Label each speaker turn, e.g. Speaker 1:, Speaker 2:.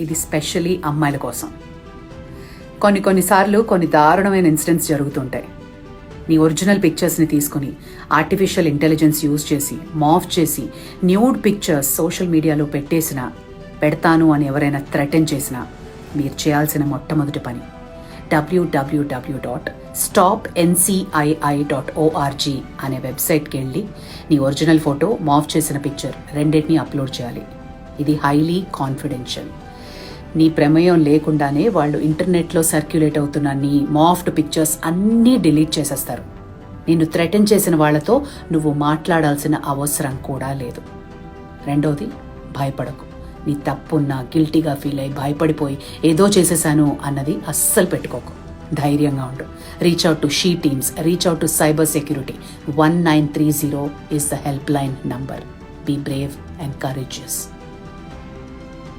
Speaker 1: ఇది స్పెషలీ అమ్మాయిల కోసం. కొన్ని కొన్నిసార్లు కొన్ని దారుణమైన ఇన్సిడెంట్స్ జరుగుతుంటాయి. నీ ఒరిజినల్ పిక్చర్స్ని తీసుకుని ఆర్టిఫిషియల్ ఇంటెలిజెన్స్ యూజ్ చేసి మాఫ్ చేసి న్యూడ్ పిక్చర్స్ సోషల్ మీడియాలో పెట్టేసినా పెడతాను అని ఎవరైనా థ్రెటన్ చేసినా మీరు చేయాల్సిన మొట్టమొదటి పని WWW dot stop NCII dot ORG అనే వెబ్సైట్కి వెళ్ళి నీ ఒరిజినల్ ఫోటో మాఫ్ చేసిన పిక్చర్ రెండింటిని అప్లోడ్ చేయాలి. ఇది హైలీ కాన్ఫిడెన్షియల్. నీ ప్రమేయం లేకుండానే వాళ్ళు ఇంటర్నెట్లో సర్క్యులేట్ అవుతున్న నీ మాఫ్డ్ పిక్చర్స్ అన్నీ డిలీట్ చేసేస్తారు. నిన్ను థ్రెటన్ చేసిన వాళ్ళతో నువ్వు మాట్లాడాల్సిన అవసరం కూడా లేదు. రెండోది భయపడకు. నీ తప్పున్నా గిల్టీగా ఫీల్ అయి భయపడిపోయి ఏదో చేసేసాను అన్నది అస్సలు పెట్టుకోకు. ధైర్యంగా ఉండు. Reach out to she teams reach out to cyber security. One nine three zero is the help line number. Be brave and courageous.